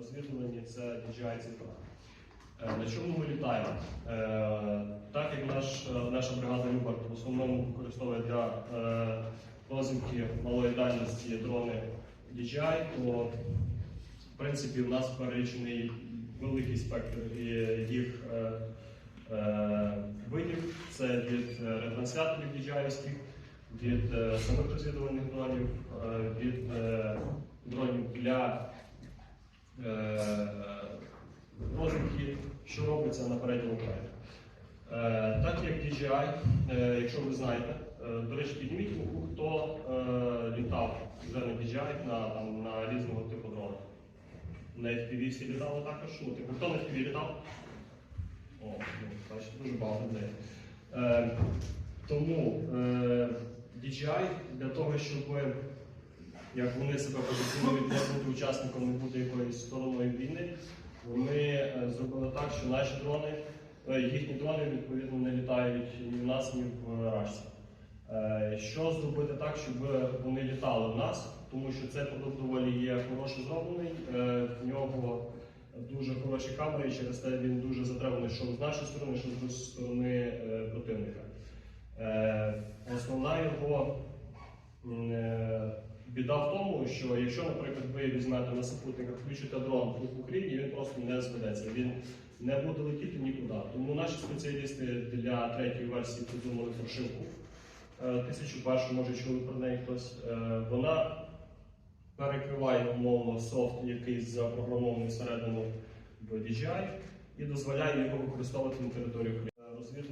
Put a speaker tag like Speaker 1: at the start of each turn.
Speaker 1: розвідуванні це DJI Цифра. Е, На чому ми літаємо? Е, Так як наш, е, наша бригада Любар в основному використовує для розвідки малої дальності дрони DJI, то в принципі в нас перелічений великий спектр їх видів. Це від ретрансляторів DJI-ських, від самих розвідувальних дронів, від е, дронів для е, розвідки, що робиться на передньому краї. Е, Так як DJI, е, якщо ви знаєте, е, до речі, підніміть руку, хто літав вже на DJI на, там, на різного типу дронів. На FPV всі літали також. Ну, типу, хто на FPV літав? О, ну, бачите, дуже багато людей. Тому DJI для того, щоб як вони себе позиціонують, не бути учасником, не бути якоюсь стороною війни, вони е, зробили так, що наші дрони, е, їхні дрони відповідно не літають ні в нас, ні в Рашці. Е, Що зробити так, щоб вони літали в нас, тому що цей продукт доволі є хороше зроблений, в нього дуже хороші камери, і через те він дуже затребуваний, що з нашої сторони, що з сторони противника. Основна його біда в тому, що якщо, наприклад, ви візьмете на супутниках, включите дрон в Україні, він просто не зведеться. Він не буде летіти нікуди. Тому наші спеціалісти для третьої версії придумали прошивку. Е, Тисячу першу, може чули про неї хтось. Е, Вона перекриває умовно софт, який запрограмований всередину в DJI, і дозволяє його використовувати на території України. Розвідувальні